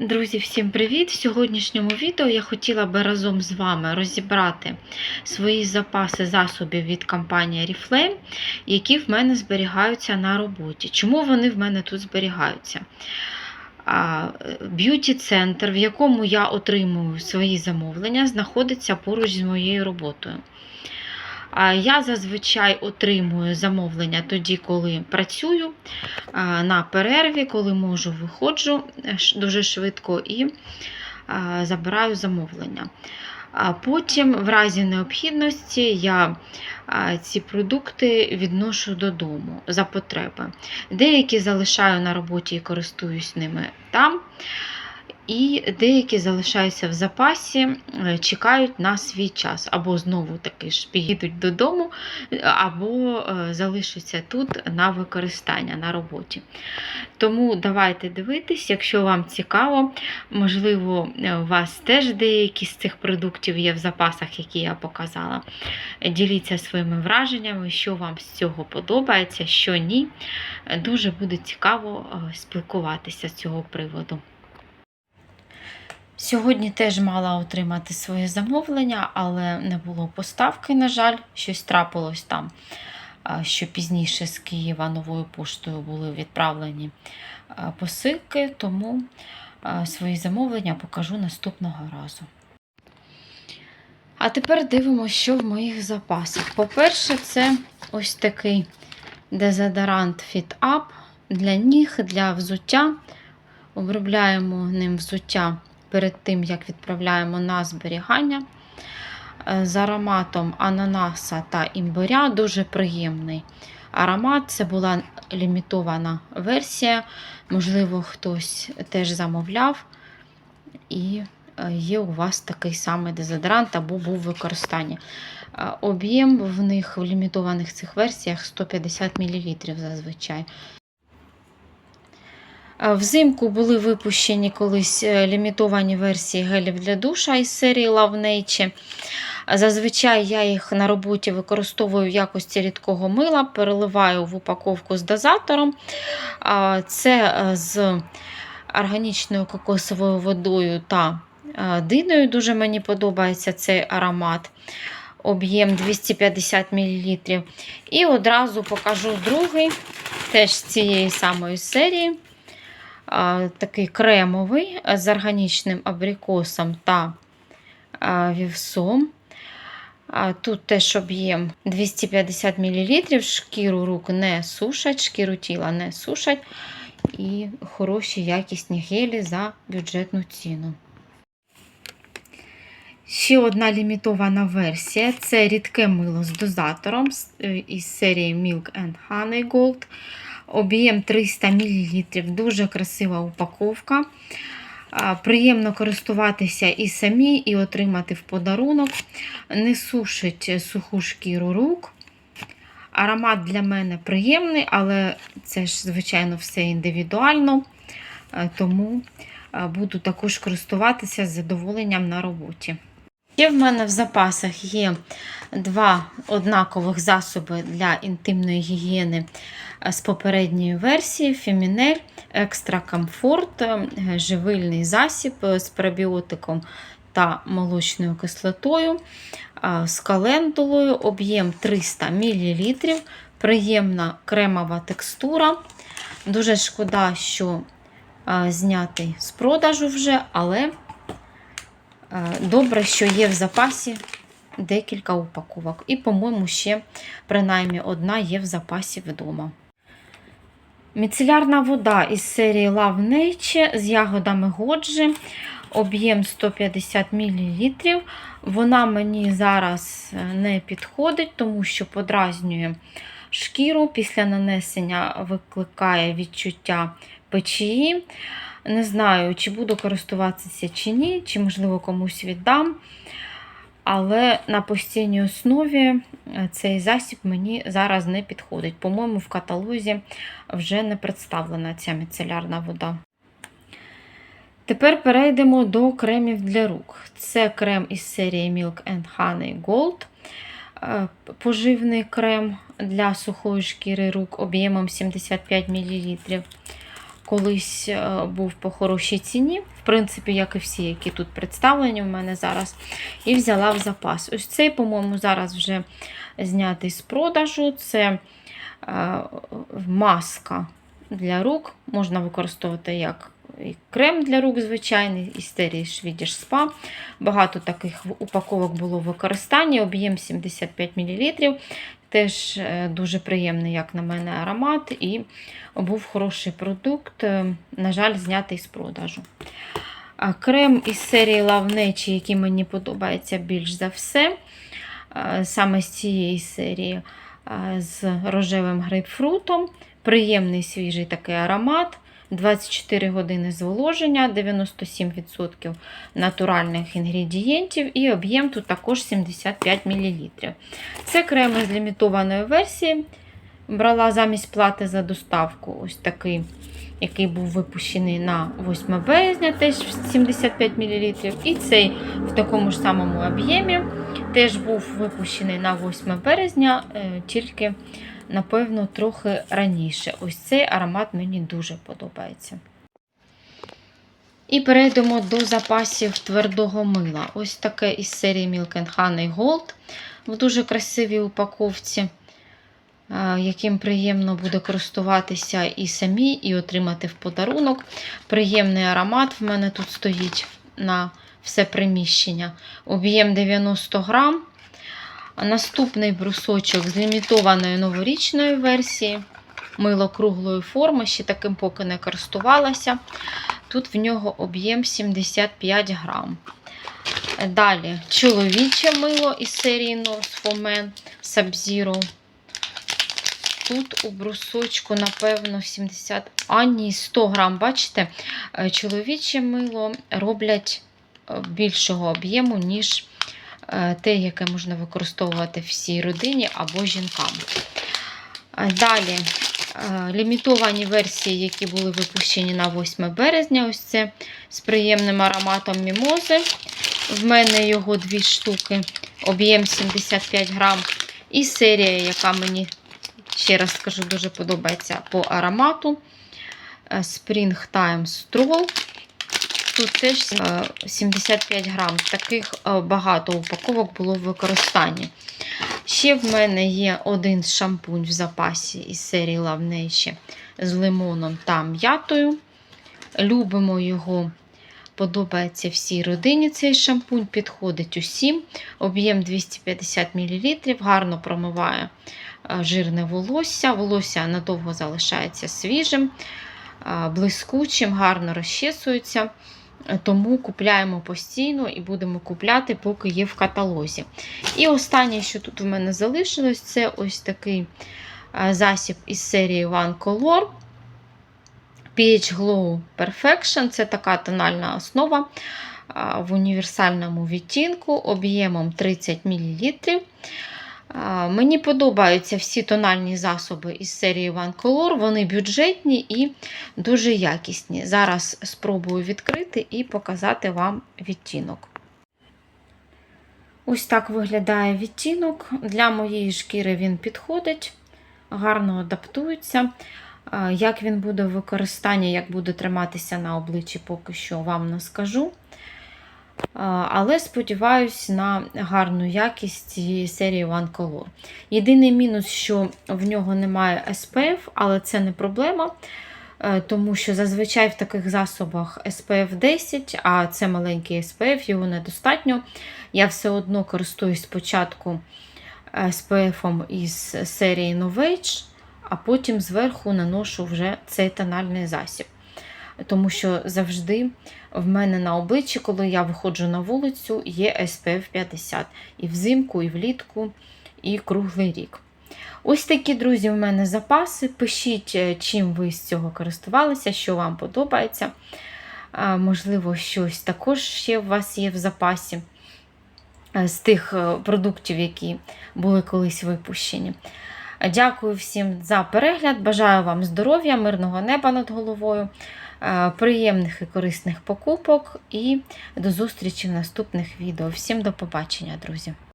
Друзі, всім привіт! В сьогоднішньому відео я хотіла би разом з вами розібрати свої запаси засобів від компанії Oriflame, які в мене зберігаються на роботі. Чому вони в мене тут зберігаються? Б'юті-центр, в якому я отримую свої замовлення, знаходиться поруч з моєю роботою. Я зазвичай отримую замовлення тоді, коли працюю на перерві, коли можу, виходжу е, дуже швидко і забираю замовлення. Потім, в разі необхідності, я ці продукти відношу додому за потреби. Деякі залишаю на роботі і користуюсь ними там. І деякі залишаються в запасі, е, чекають на свій час, або знову таки ж підуть додому, або е, залишаться тут на використання на роботі. Тому давайте дивитись, якщо вам цікаво, можливо, е, у вас теж деякі з цих продуктів є в запасах, які я показала. Діліться своїми враженнями, що вам з цього подобається, що ні. Дуже буде цікаво спілкуватися з цього приводу. Сьогодні теж мала отримати своє замовлення, але не було поставки, на жаль, щось трапилось там, що пізніше з Києва новою поштою були відправлені посилки, тому свої замовлення покажу наступного разу. А тепер дивимося, що в моїх запасах. По-перше, це ось такий дезодорант Fit Up для ніг, для взуття. Обробляємо ним взуття перед тим, як відправляємо на зберігання. Е, З ароматом ананаса та імбиря дуже приємний аромат. Це була лімітована версія. Можливо, хтось теж замовляв. І е, є у вас такий самий дезодорант або був в використанні. Е, Об'єм в них в лімітованих цих версіях 150 мл зазвичай. Взимку були випущені колись е, лімітовані версії гелів для душа із серії Love Nature. Зазвичай я їх на роботі використовую в якості рідкого мила, переливаю в упаковку з дозатором. Це е, з органічною кокосовою водою та е, диною. Дуже мені подобається цей аромат. Об'єм 250 мл. І одразу покажу другий, теж з цієї самої серії такий кремовий з органічним абрикосом та вівсом. Тут теж об'єм 250 мл, шкіру рук не сушать, шкіру тіла не сушать. І хороші якісні гелі за бюджетну ціну. Ще одна лімітована версія це рідке мило з дозатором із серії Milk and Honey Gold. Об'єм 300 мл. Дуже красива упаковка. Приємно користуватися і самі, і отримати в подарунок. Не сушить суху шкіру рук. Аромат для мене приємний, але це ж, звичайно, все індивідуально. Тому буду також користуватися з задоволенням на роботі. Ще в мене в запасах є два однакових засоби для інтимної гігієни е, з попередньої версії Фемінель Екстра Комфорт, живильний засіб е, з пробіотиком та молочною кислотою, е, з календулою, об'єм 300 мл, приємна кремова текстура. Дуже шкода, що знятий з продажу вже, але Добре, що є в запасі декілька упаковок. І, по-моєму, ще принаймні одна є в запасі вдома. Міцелярна вода із серії Love Nature з ягодами Годжі. Об'єм 150 мл. Вона мені зараз е, не підходить, тому що подразнює шкіру. Після нанесення викликає відчуття печії. Не знаю, чи буду користуватися чи ні, чи, можливо, комусь віддам. Але на постійній основі е, цей засіб мені зараз не підходить. По-моєму, в каталозі вже не представлена ця міцелярна вода. Тепер перейдемо до кремів для рук. Це крем із серії Milk and Honey Gold. Е, Поживний крем для сухої шкіри рук об'ємом 75 мл. Колись е, був по хорошій ціні, в принципі, як і всі, які тут представлені в мене зараз. І взяла в запас. Ось цей, по-моєму, зараз вже знятий з продажу. Це е, маска для рук. Можна використовувати як і крем для рук звичайний, із серії Swedish Spa. Багато таких упаковок було в використанні, об'єм 75 мл. Теж е, дуже приємний, як на мене, аромат, і був хороший продукт, е, на жаль, знятий з продажу. Крем із серії Love Nature, який мені подобається більш за все. е, Саме з цієї серії з рожевим грейпфрутом. Приємний свіжий такий аромат. 24 години зволоження, 97% натуральних інгредієнтів, і об'єм тут також 75 мл. Це крем із лімітованої версії. Брала замість плати за доставку ось такий, який був випущений на 8 березня, теж 75 мл. І цей в такому ж самому об'ємі теж був випущений на 8 березня, е, тільки напевно, трохи раніше. Ось цей аромат мені дуже подобається. І перейдемо до запасів твердого мила. Ось таке із серії Milk and Honey Gold в дуже красивій упаковці, яким приємно буде користуватися і самі, і отримати в подарунок. Приємний аромат в мене тут стоїть на все приміщення. Об'єм 90 грам. Наступний брусочок з лімітованої новорічної версії. Мило круглої форми, ще таким поки не користувалася. Тут в нього об'єм 75 грам. Далі чоловіче мило із серії Nose for Men Sub-Zero. Тут у брусочку, напевно, 70, а ні, 100 грам. Бачите, чоловіче мило роблять більшого об'єму, ніж Е, те, яке можна використовувати всій родині або жінкам. Е, далі е, лімітовані версії, які були випущені на 8 березня, ось це з приємним ароматом мімози. В мене його дві штуки, об'єм 75 грам. І серія, яка мені, ще раз скажу, дуже подобається по аромату. Springtime Stroll. Тут теж 75 е, грам. Таких е, багато упаковок було в використанні. Ще в мене є один шампунь в запасі із серії Love з лимоном та м'ятою. Любимо його. Подобається всій родині цей шампунь, підходить усім. Об'єм 250 мл, гарно промиває е, жирне волосся. Волосся надовго залишається свіжим, блискучим, гарно розчесується. Тому купляємо постійно і будемо купляти, поки є в каталозі. І останнє, що тут у мене залишилось, це ось такий засіб із серії One Color. PH Glow Perfection це така тональна основа в універсальному відтінку об'ємом 30 мл. Мені подобаються всі тональні засоби із серії One Color, вони бюджетні і дуже якісні. Зараз спробую відкрити і показати вам відтінок. Ось так виглядає відтінок. Для моєї шкіри він підходить, гарно адаптується. Як він буде в використанні, як буде триматися на обличчі, поки що вам не скажу. Але сподіваюся на гарну якість серії One Color. Єдиний мінус, що в нього немає SPF, але це не проблема, е, тому що зазвичай в таких засобах SPF 10, а це маленький SPF, його недостатньо. Я все одно користуюсь спочатку SPF із серії Novage, а потім зверху наношу вже цей тональний засіб тому що завжди в мене на обличчі, коли я виходжу на вулицю, є SPF 50 і взимку, і влітку, і круглий рік. Ось такі, друзі, в мене запаси. Пишіть, е, чим ви з цього користувалися, що вам подобається. Можливо, щось також ще у вас є в запасі е, з тих е, продуктів, які були колись випущені. Дякую всім за перегляд. Бажаю вам здоров'я, мирного неба над головою. Е, приємних і корисних покупок і до зустрічі в наступних відео. Всім до побачення, друзі!